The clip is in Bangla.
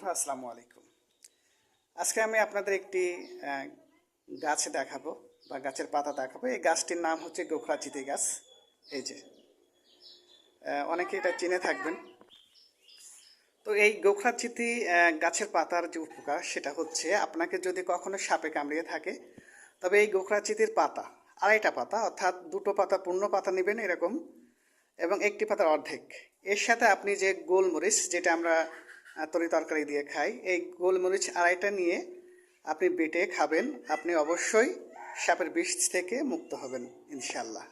বন্ধুরা আসসালামু আলাইকুম। আজকে আমি আপনাদের একটি গাছ দেখাবো বা গাছের পাতা দেখাবো। এই গাছটির নাম হচ্ছে গোখরাচিতি গাছ। এই যে অনেকে এটা চিনে থাকবেন। তো এই গোখরাচিতি আহ, গাছের পাতার যে উপকার সেটা হচ্ছে আপনাকে যদি কখনো সাপে কামড়িয়ে থাকে তবে এই গোখরাচিতির পাতা আড়াইটা পাতা অর্থাৎ দুটো পাতা পূর্ণ পাতা নেবেন এরকম এবং একটি পাতার অর্ধেক। এর সাথে আপনি যে গোলমরিচ যেটা আমরা তরি তরকারি দিয়ে খাই। এই গোলমরিচ আড়াইটা নিয়ে আপনি বেটে খাবেন। আপনি অবশ্যই সাপের বিষ থেকে মুক্ত হবেন ইনশাল্লাহ